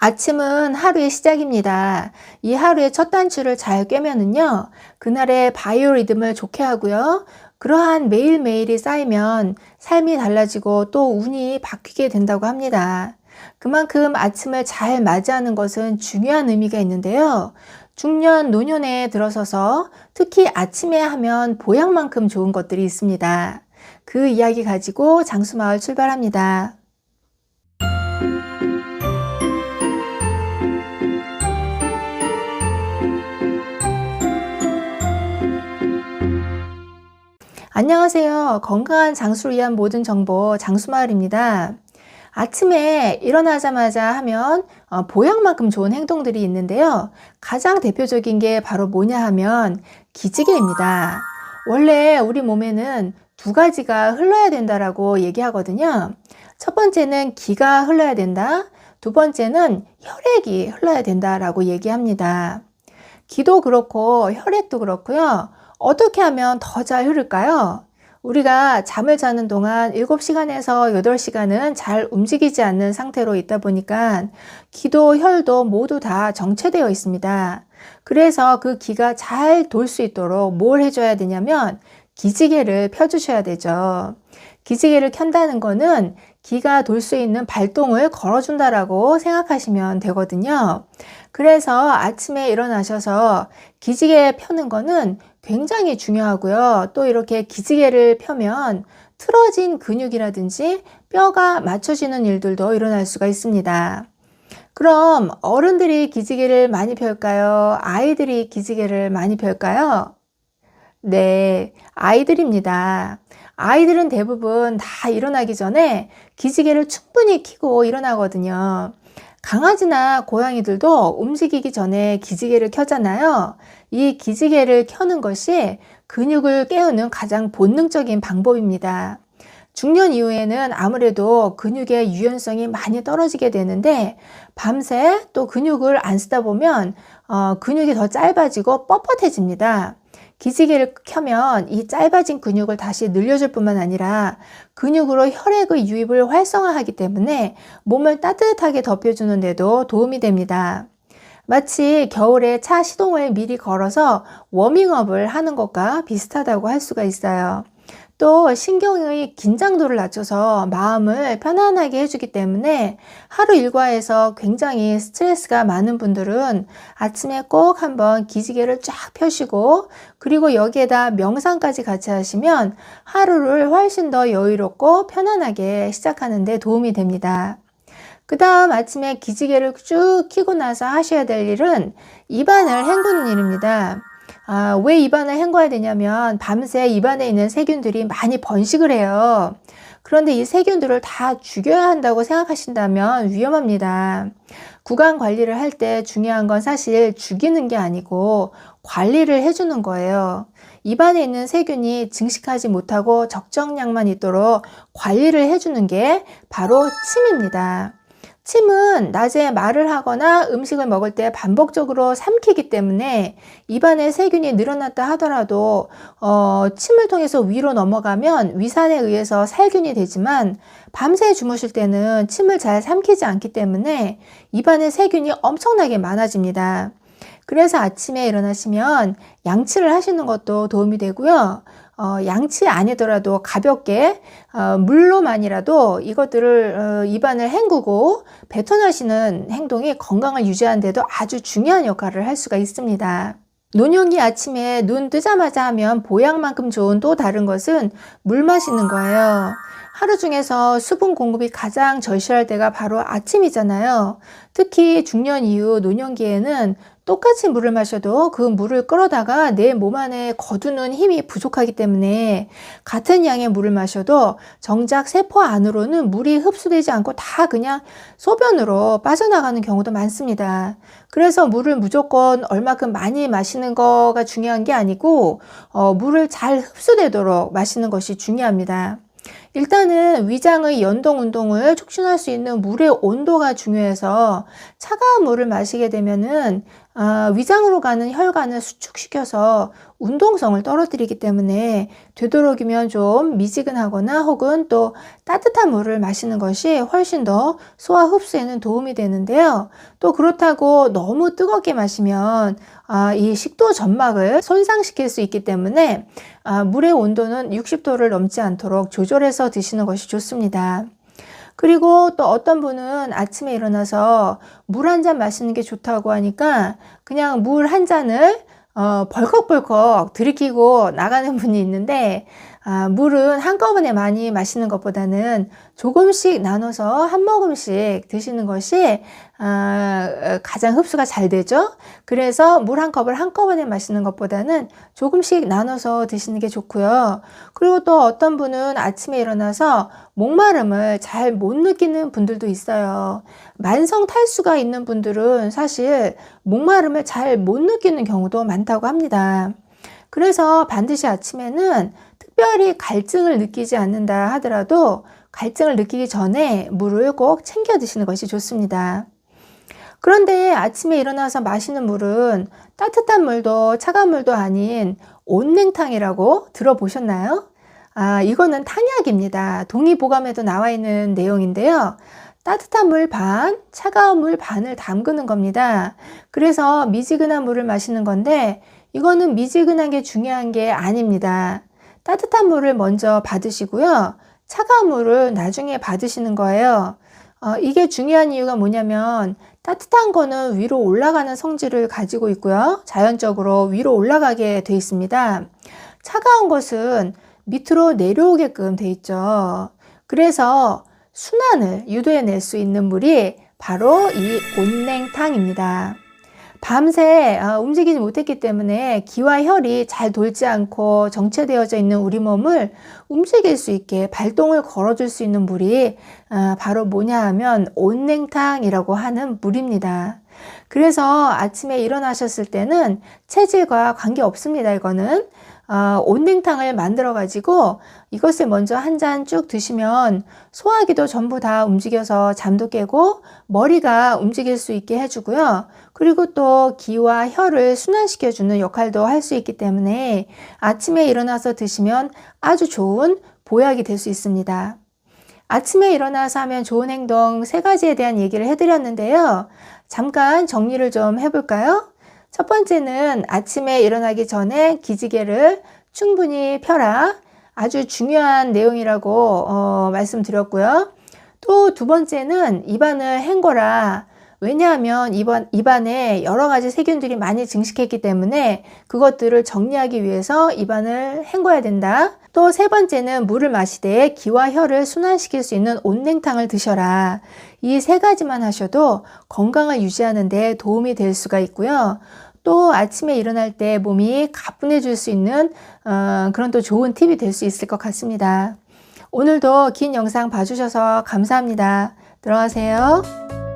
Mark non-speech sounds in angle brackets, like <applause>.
아침은 하루의 시작입니다. 이 하루의 첫 단추를 잘 꿰면은요, 그날의 바이오 리듬을 좋게 하고요. 그러한 매일매일이 쌓이면 삶이 달라지고 또 운이 바뀌게 된다고 합니다. 그만큼 아침을 잘 맞이하는 것은 중요한 의미가 있는데요. 중년, 노년에 들어서서 특히 아침에 하면 보약만큼 좋은 것들이 있습니다. 그 이야기 가지고 장수마을 출발합니다. 안녕하세요. 건강한 장수를 위한 모든 정보 장수마을입니다. 아침에 일어나자마자 하면 어, 보약만큼 좋은 행동들이 있는데요. 가장 대표적인 게 바로 뭐냐 하면 기지개입니다. 원래 우리 몸에는 두 가지가 흘러야 된다라고 얘기하거든요. 첫 번째는 기가 흘러야 된다. 두 번째는 혈액이 흘러야 된다라고 얘기합니다. 기도 그렇고 혈액도 그렇고요. 어떻게 하면 더 잘 흐를까요? 우리가 잠을 자는 동안 7시간에서 8시간은 잘 움직이지 않는 상태로 있다 보니까 기도, 혈도 모두 다 정체되어 있습니다. 그래서 그 기가 잘 돌 수 있도록 뭘 해줘야 되냐면 기지개를 펴주셔야 되죠. 기지개를 켠다는 거는 기가 돌 수 있는 발동을 걸어준다라고 생각하시면 되거든요. 그래서 아침에 일어나셔서 기지개 펴는 거는 굉장히 중요하고요. 또 이렇게 기지개를 펴면 틀어진 근육이라든지 뼈가 맞춰지는 일들도 일어날 수가 있습니다. 그럼 어른들이 기지개를 많이 펼까요? 아이들이 기지개를 많이 펼까요? 네, 아이들입니다. 아이들은 대부분 다 일어나기 전에 기지개를 충분히 켜고 일어나거든요. 강아지나 고양이들도 움직이기 전에 기지개를 켜잖아요. 이 기지개를 켜는 것이 근육을 깨우는 가장 본능적인 방법입니다. 중년 이후에는 아무래도 근육의 유연성이 많이 떨어지게 되는데 밤새 또 근육을 안 쓰다 보면 어, 근육이 더 짧아지고 뻣뻣해집니다. 기지개를 켜면 이 짧아진 근육을 다시 늘려줄 뿐만 아니라 근육으로 혈액의 유입을 활성화하기 때문에 몸을 따뜻하게 덮여주는 데도 도움이 됩니다. 마치 겨울에 차 시동을 미리 걸어서 워밍업을 하는 것과 비슷하다고 할 수가 있어요. 또 신경의 긴장도를 낮춰서 마음을 편안하게 해주기 때문에 하루 일과에서 굉장히 스트레스가 많은 분들은 아침에 꼭 한번 기지개를 쫙 펴시고 그리고 여기에다 명상까지 같이 하시면 하루를 훨씬 더 여유롭고 편안하게 시작하는 데 도움이 됩니다. 그 다음 아침에 기지개를 쭉 키고 나서 하셔야 될 일은 입안을 헹구는 일입니다. 아, 왜 입안을 헹궈야 되냐면 밤새 입안에 있는 세균들이 많이 번식을 해요. 그런데 이 세균들을 다 죽여야 한다고 생각하신다면 위험합니다. 구강 관리를 할 때 중요한 건 사실 죽이는 게 아니고 관리를 해주는 거예요. 입안에 있는 세균이 증식하지 못하고 적정량만 있도록 관리를 해주는 게 바로 침입니다. 침은 낮에 말을 하거나 음식을 먹을 때 반복적으로 삼키기 때문에 입안에 세균이 늘어났다 하더라도 어, 침을 통해서 위로 넘어가면 위산에 의해서 살균이 되지만 밤새 주무실 때는 침을 잘 삼키지 않기 때문에 입안에 세균이 엄청나게 많아집니다. 그래서 아침에 일어나시면 양치를 하시는 것도 도움이 되고요. 어, 양치 아니더라도 가볍게 어, 물로만이라도 이것들을 어, 입안을 헹구고 뱉어내시는 행동이 건강을 유지하는 데도 아주 중요한 역할을 할 수가 있습니다. 노년기 아침에 눈 뜨자마자 하면 보약만큼 좋은 또 다른 것은 물 마시는 거예요. 하루 중에서 수분 공급이 가장 절실할 때가 바로 아침이잖아요. 특히 중년 이후 노년기에는 똑같이 물을 마셔도 그 물을 끌어다가 내 몸 안에 거두는 힘이 부족하기 때문에 같은 양의 물을 마셔도 정작 세포 안으로는 물이 흡수되지 않고 다 그냥 소변으로 빠져나가는 경우도 많습니다. 그래서 물을 무조건 얼마큼 많이 마시는 거가 중요한 게 아니고 어, 물을 잘 흡수되도록 마시는 것이 중요합니다. 일단은 위장의 연동 운동을 촉진할 수 있는 물의 온도가 중요해서 차가운 물을 마시게 되면은 아, 위장으로 가는 혈관을 수축시켜서 운동성을 떨어뜨리기 때문에 되도록이면 좀 미지근하거나 혹은 또 따뜻한 물을 마시는 것이 훨씬 더 소화 흡수에는 도움이 되는데요. 또 그렇다고 너무 뜨겁게 마시면 아, 이 식도 점막을 손상시킬 수 있기 때문에 아, 물의 온도는 60도를 넘지 않도록 조절해서 드시는 것이 좋습니다. 그리고 또 어떤 분은 아침에 일어나서 물 한 잔 마시는 게 좋다고 하니까 그냥 물 한 잔을 어, 벌컥벌컥 들이키고 나가는 <laughs> 분이 있는데 아, 물은 한꺼번에 많이 마시는 것보다는 조금씩 나눠서 한 모금씩 드시는 것이 아, 가장 흡수가 잘 되죠. 그래서 물 한 컵을 한꺼번에 마시는 것보다는 조금씩 나눠서 드시는 게 좋고요. 그리고 또 어떤 분은 아침에 일어나서 목마름을 잘 못 느끼는 분들도 있어요. 만성 탈수가 있는 분들은 사실 목마름을 잘 못 느끼는 경우도 많다고 합니다. 그래서 반드시 아침에는 특별히 갈증을 느끼지 않는다 하더라도 갈증을 느끼기 전에 물을 꼭 챙겨 드시는 것이 좋습니다. 그런데 아침에 일어나서 마시는 물은 따뜻한 물도 차가운 물도 아닌 온냉탕이라고 들어보셨나요? 아, 이거는 탕약입니다. 동의보감에도 나와 있는 내용인데요. 따뜻한 물 반, 차가운 물 반을 담그는 겁니다. 그래서 미지근한 물을 마시는 건데 이거는 미지근한 게 중요한 게 아닙니다. 따뜻한 물을 먼저 받으시고요. 차가운 물을 나중에 받으시는 거예요. 어, 이게 중요한 이유가 뭐냐면 따뜻한 거는 위로 올라가는 성질을 가지고 있고요. 자연적으로 위로 올라가게 돼 있습니다. 차가운 것은 밑으로 내려오게끔 돼 있죠. 그래서 순환을 유도해낼 수 있는 물이 바로 이 온냉탕입니다. 밤새 어, 움직이지 못했기 때문에 기와 혈이 잘 돌지 않고 정체되어져 있는 우리 몸을 움직일 수 있게 발동을 걸어줄 수 있는 물이 어, 바로 뭐냐 하면 온냉탕이라고 하는 물입니다. 그래서 아침에 일어나셨을 때는 체질과 관계 없습니다. 이거는 어, 온냉탕을 만들어 가지고 이것을 먼저 한 잔 쭉 드시면 소화기도 전부 다 움직여서 잠도 깨고 머리가 움직일 수 있게 해주고요. 그리고 또 기와 혈을 순환시켜 주는 역할도 할 수 있기 때문에 아침에 일어나서 드시면 아주 좋은 보약이 될 수 있습니다. 아침에 일어나서 하면 좋은 행동 세 가지에 대한 얘기를 해드렸는데요. 잠깐 정리를 좀 해볼까요? 첫 번째는 아침에 일어나기 전에 기지개를 충분히 펴라. 아주 중요한 내용이라고 어, 말씀드렸고요. 또 두 번째는 입안을 헹궈라. 왜냐하면 입안, 입안에 여러 가지 세균들이 많이 증식했기 때문에 그것들을 정리하기 위해서 입안을 헹궈야 된다. 또 세 번째는 물을 마시되 기와 혈을 순환시킬 수 있는 온냉탕을 드셔라. 이 세 가지만 하셔도 건강을 유지하는 데 도움이 될 수가 있고요. 또 아침에 일어날 때 몸이 가뿐해질 수 있는 어, 그런 또 좋은 팁이 될 수 있을 것 같습니다. 오늘도 긴 영상 봐주셔서 감사합니다. 들어가세요.